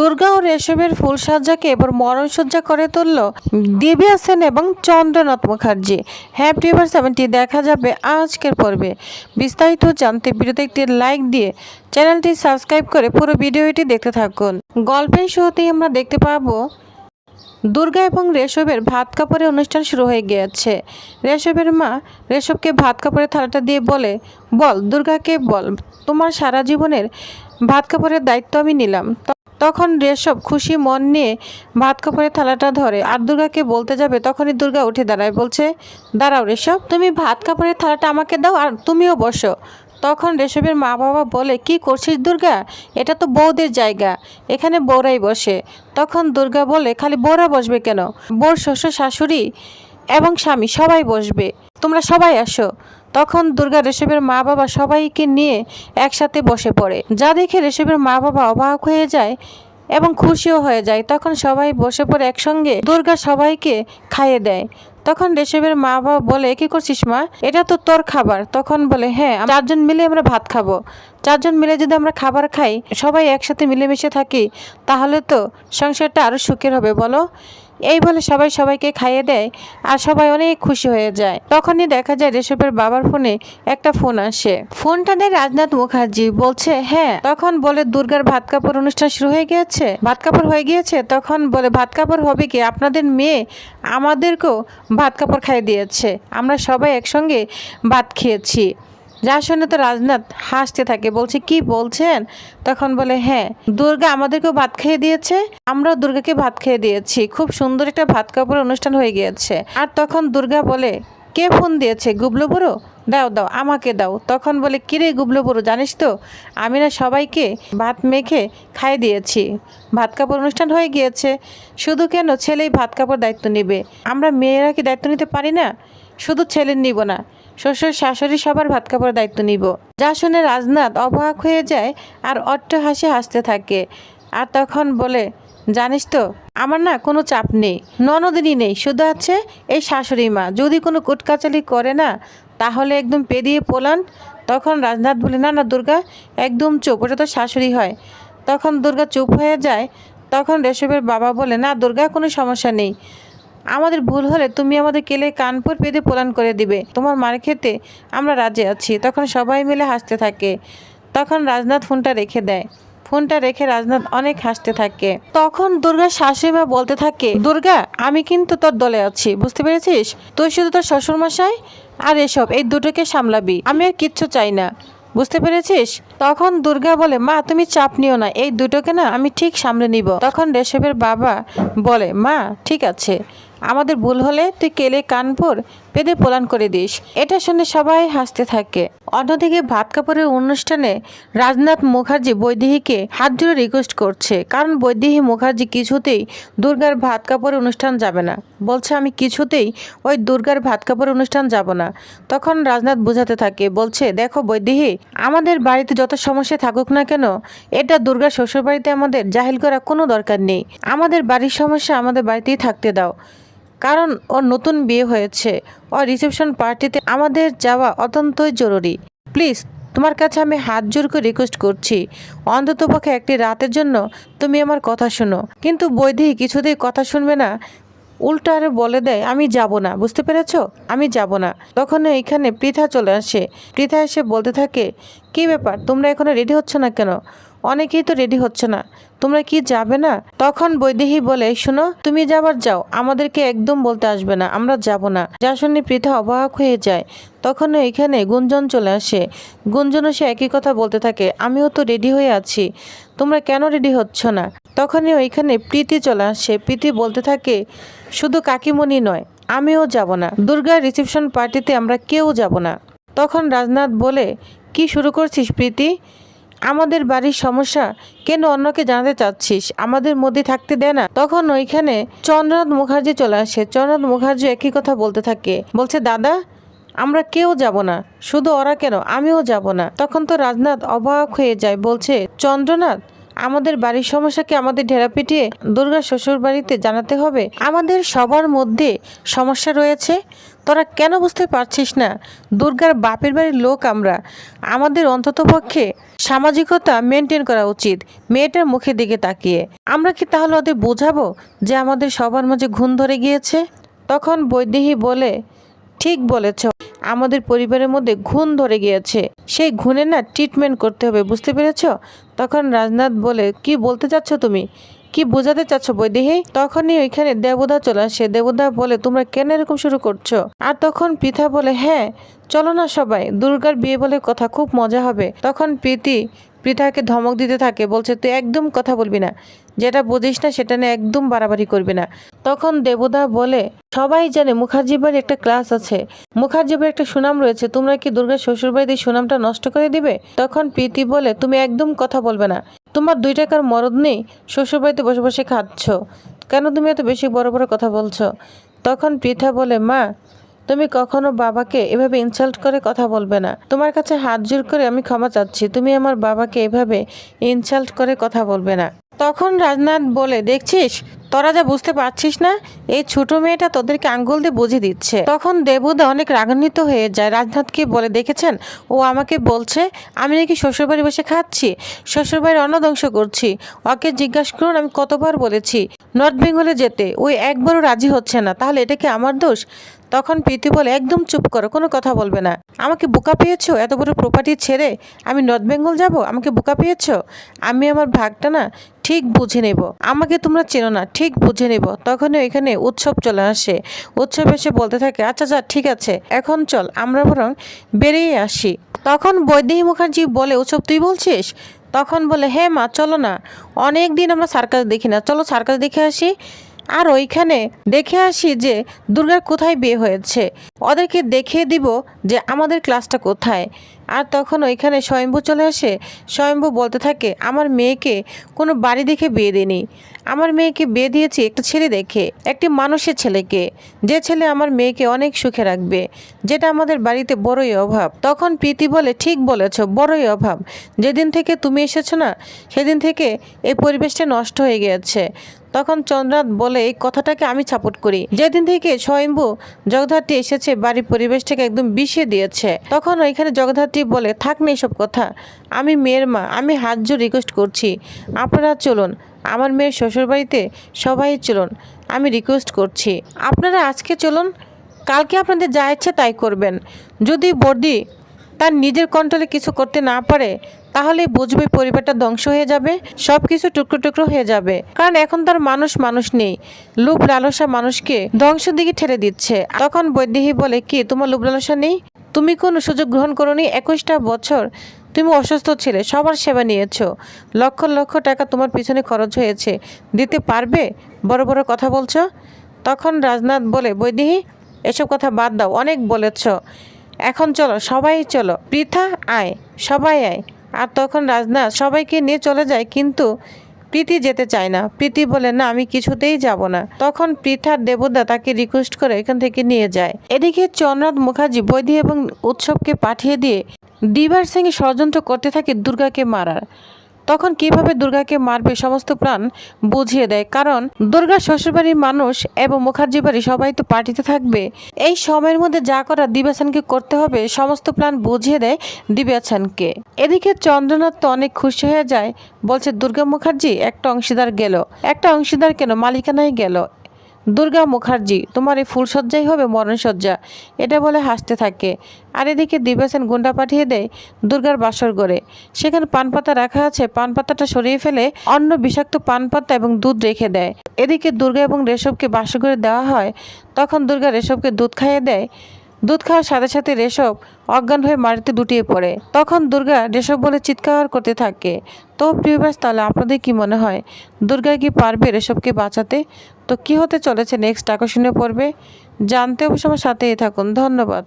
দুর্গা ও রেশমের ফুলসজ্জাকে এবার মরণসজ্জা করে তুলল দিব্যা সেন এবং চন্দ্রনাথ মুখার্জি। হ্যাঁ প্রিভার সেভেনটি দেখা যাবে আজকের পর্বে। বিস্তারিত জানতে ভিডিওতে একটি লাইক দিয়ে চ্যানেলটি সাবস্ক্রাইব করে পুরো ভিডিওটি দেখতে থাকুন। গল্পের শুরুতেই আমরা দেখতে পাবো, দুর্গা এবং রেশবের ভাত কাপড়ের অনুষ্ঠান শুরু হয়ে গিয়েছে। রেশবের মা রেশবকে ভাত কাপড়ের থালাটা দিয়ে বলে, বল দুর্গাকে বল, তোমার সারা জীবনের ভাত কাপড়ের দায়িত্ব আমি নিলাম। তখন রেশব খুশি মন নিয়ে ভাত কাপড়ের থালাটা ধরে আর দুর্গাকে বলতে যাবে, তখনই দুর্গা উঠে দাঁড়ায়, বলছে, দাঁড়াও রেশব, তুমি ভাত কাপড়ের থালাটা আমাকে দাও আর তুমিও বসো। তখন রেশবের মা বাবা বলে, কি করছিস দুর্গা? এটা তো বৌদের জায়গা, এখানে বউরাই বসে। তখন দুর্গা বলে, খালি বউরা বসবে কেন? বউর শ্বশুর শাশুড়ি এবং স্বামী সবাই বসবে। তোমরা সবাই আসো। তখন দুর্গা রেশবের মা বাবা সবাইকে নিয়ে একসাথে বসে পড়ে। যা দেখে রেশবের মা বাবা অবাক হয়ে যায় এবং খুশিও হয়ে যায়। তখন সবাই বসে পড়ে একসঙ্গে। দুর্গা সবাইকে খাইয়ে দেয়। তখন রেশবের মা বাবা বলে, কি করছিস মা? এটা তো তোর খাবার। তখন বলে হ্যাঁ চারজন মিলে আমরা ভাত খাব। চারজন মিলে যদি আমরা খাবার খাই, সবাই একসাথে মিলেমিশে থাকি, তাহলে তো সংসারটা আরও সুখের হবে, বলো? এই বলে সবাই সবাইকে খাইয়ে দেয় আর সবাই অনেক খুশি হয়ে যায়। তখনই দেখা যায় রেশবের বাবার ফোনে একটা ফোন আসে। ফোনটা দেয় রাজনাথ মুখার্জি। বলছে হ্যাঁ। তখন বলে, দুর্গার ভাত কাপড় অনুষ্ঠান শুরু হয়ে গিয়েছে। ভাত কাপড় হয়ে গিয়েছে? তখন বলে, ভাত কাপড় হবে কি? আপনাদের মেয়ে আমাদেরকেও ভাত কাপড় খাইয়ে দিয়েছে। আমরা সবাই একসঙ্গে ভাত খেয়েছি। যা শুনে তো রাজনাথ হাসতে থাকে, বলছে, কি বলছেন? তখন বলে হ্যাঁ দুর্গা আমাদেরকেও ভাত খেয়ে দিয়েছে, আমরাও দুর্গাকে ভাত খেয়ে দিয়েছি। খুব সুন্দর একটা ভাত কাপড়ের অনুষ্ঠান হয়ে গিয়েছে। আর তখন দুর্গা বলে, কে ফোন দিয়েছে? গুবলো বুড়ো? দাও দাও, আমাকে দাও। তখন বলে কিরে গুবলো বুড়ো, জানিস তো, আমি না সবাইকে ভাত মেখে খাই দিয়েছি। ভাত কাপড় অনুষ্ঠান হয়ে গিয়েছে, শুধু কেন ছেলেই ভাত কাপড় দায়িত্ব নেবে? আমরা মেয়েরা কি দায়িত্ব নিতে পারি না? শুধু ছেলের নিব না। শ্বশুর শাশুড়ি সবার ভাত কাপড়ের দায়িত্ব নিব। যা শুনে রাজনাথ অবাক হয়ে যায় আর অট্ট হাসি হাসতে থাকে। আর তখন বলে, জানিস তো, আমার না কোনো চাপ নেই ননদিনই নেই, শুধু আছে এই শাশুড়ি মা। যদি কোনো কুটকাচালি করে না, তাহলে একদম পেরিয়ে পোলান। তখন রাজনাথ বলে, না না, দুর্গা, একদম চুপ, ওটা তো শাশুড়ি হয়। তখন দুর্গা চুপ হয়ে যায়। তখন রেশবের বাবা বলে, না, দুর্গা, কোনো সমস্যা নেই। আমাদের ভুল হলে তুমি আমাদের কেলে কানপুর পেতে প্রদান করে দিবে। তোমার মার খেতে আমরা রাজি আছি। তখন সবাই মিলে হাসতে থাকে। তখন রাজনাথ ফোনটা রেখে দেয়। ফোনটা রেখে রাজনাথ অনেক হাসতে থাকে। তখন দুর্গা শাশুড়িমা বলতে থাকে, দুর্গা, আমি কিন্তু তোর দলে আছি। বুঝতে পেরেছিস? তুই শুধু তোর শ্বশুরমশাই আর এসব, এই দুটোকে সামলাবি। আমি আর কিচ্ছু চাই না। বুঝতে পেরেছিস? তখন দুর্গা বলে, মা, তুমি চাপ নিও না। এই দুটোকে না আমি ঠিক সামলে নিব। তখন রেশবের বাবা বলে, মা, ঠিক আছে। আমাদের ভুল হলে তুই কেলে কানপুর পেদে প্রদান করে দিস। এটা শুনে সবাই হাসতে থাকে। অন্যদিকে ভাত কাপড়ের অনুষ্ঠানে রাজনাথ মুখার্জি বৈদেহীকে হাত জোড়ে রিকোয়েস্ট করছে। কারণ বৈদেহী মুখার্জি কিছুতেই দুর্গার ভাত কাপড়ের অনুষ্ঠান যাবে না। বলছে, আমি কিছুতেই ওই দুর্গার ভাত কাপড়ের অনুষ্ঠান যাব না। তখন রাজনাথ বোঝাতে থাকে, বলছে, দেখো বৈদেহী, আমাদের বাড়িতে যত সমস্যা থাকুক না কেন, এটা দুর্গা শ্বশুর বাড়িতে আমাদের জাহিল করা কোনো দরকার নেই। আমাদের বাড়ির সমস্যা আমাদের বাড়িতেই থাকতে দাও। কারণ ওর নতুন বিয়ে হয়েছে। ওর রিসেপশন পার্টিতে আমাদের যাওয়া অত্যন্তই জরুরি। প্লিজ, তোমার কাছে আমি হাত জোর করে রিকোয়েস্ট করছি। অন্ততপক্ষে একটি রাতের জন্য তুমি আমার কথা শোনো। কিন্তু বৈধি কিছুতেই কথা শুনবে না। উল্টো আরে বলে দেয়, আমি যাব না। বুঝতে পেরেছ? আমি যাব না। তখন এখানে পৃথা চলে আসে। পৃথা এসে বলতে থাকে, কি ব্যাপার? তোমরা এখনও রেডি হচ্ছ না কেন? অনেকেই তো রেডি হচ্ছে না। তোমরা কি যাবে না? তখন বৈদেহী বলে, শোনো, তুমি যাবার যাও, আমাদেরকে একদম বলতে আসবে না, আমরা যাব না। যা শুনে পৃথা অবাক হয়ে যায়। তখন এখানে গুঞ্জন চলে আসে। গুঞ্জন সে একই কথা বলতে থাকে, আমিও তো রেডি হয়ে আছি, তোমরা কেন রেডি হচ্ছ না? তখনই ওইখানে প্রীতি চলে আসে। প্রীতি বলতে থাকে, শুধু কাকিমণি নয়, আমিও যাব না। দুর্গার রিসেপশন পার্টিতে আমরা কেউ যাব না। তখন রাজনাথ বলে, কি শুরু করছিস প্রীতি? আমাদের বাড়ির সমস্যা, কেন অন্যকে জানাতে চাচ্ছিস? আমাদের মধ্যে থাকতে দেয় না। তখন ওইখানে চন্দ্রনাথ মুখার্জি চলে আসে। চন্দ্রনাথ মুখার্জি একই কথা বলতে থাকে। বলছে, দাদা, আমরা কেউ যাব না। শুধু ওরা কেন? আমিও যাব না। তখন তো রাজনাথ অবাক হয়ে যায়। বলছে, চন্দ্রনাথ আমাদের বাড়ির সমস্যাকে আমাদের ঢেরা পিটিয়ে দুর্গা শ্বশুর বাড়িতে জানাতে হবে। আমাদের সবার মধ্যে সমস্যা রয়েছে। তোরা কেন বুঝতে পারছিস না? দুর্গার বাপের বাড়ির লোক আমরা। আমাদের অন্ততপক্ষে সামাজিকতা মেনটেন করা উচিত, মেয়েটার মুখের দিকে তাকিয়ে। আমরা কি তাহলে ওদের বোঝাবো যে আমাদের সবার মাঝে ঘুণ ধরে গিয়েছে? তখন বৈদেহী বলে, ঠিক বলেছ। আমাদের পরিবারের মধ্যে ঘুণ ধরে গিয়েছে। সেই ঘুণের না ট্রিটমেন্ট করতে হবে, বুঝতে পেরেছ? তখন রাজনাথ বলে, কি বলতে চাচ্ছ তুমি? কি বোঝাতে চাচ্ছ বৈদেহী? তখনই ওইখানে দেবদা চলে আসে। দেবদা বলে, তোমরা কেন এরকম শুরু করছ? আর তখন পিতা বলে হ্যাঁ চলো না সবাই, দুর্গার বিয়ে বলে কথা খুব মজা হবে। তখন প্রীতি পৃথাকে ধমক দিতে থাকে, বলছে, তুই একদম কথা বলবি না। যেটা বুঝিস না, সেটা নিয়ে একদম বাড়াবাড়ি করবি না। তখন দেবদা বলে, সবাই জানে মুখার্জি বাড়ির একটা ক্লাস আছে। মুখার্জি বাড়ির একটা সুনাম রয়েছে, তোমরা কি দুর্গা শ্বশুর বাড়িতে সুনামটা নষ্ট করে দিবে? তখন প্রীতি বলে, তুমি একদম কথা বলবে না। তোমার দুই টাকার মরদ নেই শ্বশুর বাড়িতে বসে বসে খাচ্ছ। কেন তুমি এত বেশি বড় বড় কথা বলছো? তখন পৃথা বলে, মা, তুমি কখনো বাবাকে এভাবে ইনসাল্ট করে কথা বলবে না। তোমার কাছে হাত জোর করে আমি ক্ষমা চাচ্ছি, তুমি আমার বাবাকে এভাবে ইনসাল্ট করে কথা বলবে না। তখন রাজনাথ বলে, দেখছিস? তোরা যা বুঝতে পারছিস না, এই ছোট মেয়েটা তোদেরকে আঙ্গুল দিয়ে বুঝিয়ে দিচ্ছে। তখন দেবুদা অনেক রাগান্বিত হয়ে যায়। রাজনাথকে বলে, দেখেছেন? ও আমাকে বলছে, আমি নাকি শ্বশুরবাড়ি বসে খাচ্ছি, শ্বশুরবাড়ির অন্নধ্বংস করছি। ওকে জিজ্ঞাসা করুন, আমি কতবার বলেছি, নর্থ বেঙ্গলে যেতে। ওই একবারও রাজি হচ্ছে না। তাহলে এটা কি আমার দোষ? তখন প্রীতি বলে, একদম চুপ করো, কোনো কথা বলবে না। আমাকে বোকা পেয়েছ? এত বড় প্রপার্টি ছেড়ে আমি নর্থ বেঙ্গল যাব? আমাকে বোকা পেয়েছ? আমি আমার ভাগটা না ঠিক বুঝে নেব। আমাকে তোমরা চেনো না, ঠিক বুঝে নেব। তখনই ওইখানে উৎসব চলে আসে। উৎসব এসে বলতে থাকে আচ্ছা যা ঠিক আছে, এখন চল, আমরা বরং বেরিয়ে আসি। তখন বৈদেহী মুখার্জি বলে, উৎসব, তুই বলছিস? তখন বলে হ্যাঁ মা, চলো না। অনেক দিন আমরা সার্কাস দেখি না। চলো সার্কাস দেখে আসি। আর ওইখানে দেখে আসি যে দুর্গার কোথায় বিয়ে হয়েছে। ওদেরকে দেখিয়ে দিব যে আমাদের ক্লাসটা কোথায়। আর তখন ওইখানে স্বয়ম্ভু চলে আসে। স্বয়ম্ভু বলতে থাকে, আমার মেয়েকে কোনো বাড়ি দেখে বিয়ে দিইনি। আমার মেয়েকে বিয়ে দিয়েছি একটা ছেলে দেখে, একটি মানুষের ছেলেকে। যে ছেলে আমার মেয়েকে অনেক সুখে রাখবে, যেটা আমাদের বাড়িতে বড়ই অভাব। তখন প্রীতি বলে, ঠিক বলেছ, বড়ই অভাব। যেদিন থেকে তুমি এসেছ না, সেদিন থেকে এই পরিবেশটা নষ্ট হয়ে গিয়েছে তখন চন্দ্রনাথ বলে, এই কথাটাকে আমি সাপোর্ট করি। যেদিন থেকে স্বয়ম্ভু জগদ্ধাত্রী এসেছে, বাড়ির পরিবেশটাকে একদম বিষিয়ে দিয়েছে। তখন ওইখানে জগদ্ধাত্রী বলে, থাক না এইসব কথা, আমি মেয়ের মা, আমি হাত জোর রিকোয়েস্ট করছি। আপনারা চলুন, আমার মেয়ের শ্বশুরবাড়িতে সবাই চলুন, আমি রিকোয়েস্ট করছি। আপনারা আজকে চলুন, কালকে আপনাদের যা ইচ্ছে তাই করবেন। যদি বর্দি তার নিজের কন্ট্রোলে কিছু করতে না পারে তাহলে বুঝবে পরিবারটা ধ্বংস হয়ে যাবে সব কিছু টুকরো টুকরো হয়ে যাবে। কারণ এখন তার মানুষ মানুষ নেই। লোভ লালসা মানুষকে ধ্বংস দিকে ঠেলে দিচ্ছে। তখন বৈদেহী বলে, কি, তোমার লোভ লালসা নেই? তুমি কোনো সুযোগ গ্রহণ করনি একুশটা বছর? তুমি অসুস্থ ছিলে, সবার সেবা নিয়েছো। লক্ষ লক্ষ টাকা তোমার পিছনে খরচ হয়েছে। দিতে পারবে? বড় বড় কথা বলছো? তখন রাজনাথ বলে বৈদেহী এসব কথা বাদ দাও, অনেক বলেছ। এখন চলো, সবাই চলো। পৃথা, আয়, সবাই আয়। আর তখন রাজনাথ সবাইকে নিয়ে চলে যায়, কিন্তু প্রীতি যেতে চায় না। প্রীতি বলে, না, আমি কিছুতেই যাব না। তখন পৃথার দেবদা তাকে রিকোয়েস্ট করে এখান থেকে নিয়ে যায়। এদিকে চন্দ্রনাথ মুখার্জি বৈদি এবং উৎসবকে পাঠিয়ে দিয়ে দিবার সিং ষড়যন্ত্র করতে থাকে দুর্গাকে মারার। তখন কীভাবে দুর্গাকে মারবে সমস্ত প্রাণ বুঝিয়ে দেয়। কারণ দুর্গা শ্বশুরবাড়ির মানুষ এবং মুখার্জি বাড়ি সবাই তো পার্টিতে থাকবে। এই সময়ের মধ্যে যা করা দিবাসানকে করতে হবে, সমস্ত প্রাণ বুঝিয়ে দেয় দিবাসানকে এদিকে চন্দ্রনাথ তো অনেক খুশি হয়ে যায়, বলছে, দুর্গা মুখার্জি, একটা অংশীদার গেল। একটা অংশীদার কেন? মালিকানায় গেল। দুর্গা মুখার্জি, তোমার এই ফুলসজ্জাই হবে মরণসজ্জা এটা বলে হাসতে থাকে। আর এদিকে দিবাসেন গুন্ডা পাঠিয়ে দেয় দুর্গার বাসর ঘরে। সেখানে পান পাতা রাখা আছে। পান পাতাটা সরিয়ে ফেলে অন্য বিষাক্ত পান পাতা এবং দুধ রেখে দেয়। এদিকে দুর্গা এবং রেশবকে বাসর ঘরে দেওয়া হয়। তখন দুর্গা রেশবকে দুধ খাইয়ে দেয়। দুধ খাওয়ার সাথে সাথে রেশব অজ্ঞান হয়ে মাটিতে দুটিয়ে পড়ে। তখন দুর্গা রেশব বলে চিৎকার করতে থাকে। তো প্রিয়বাস তাহলে আপনাদের কি মনে হয়, দুর্গা কি পারবে রেশবকে বাঁচাতে? তো কি হতে চলেছে নেক্সট আকর্ষণীয় পড়বে জানতে অবশ্য আমার সাথেই থাকুন। ধন্যবাদ।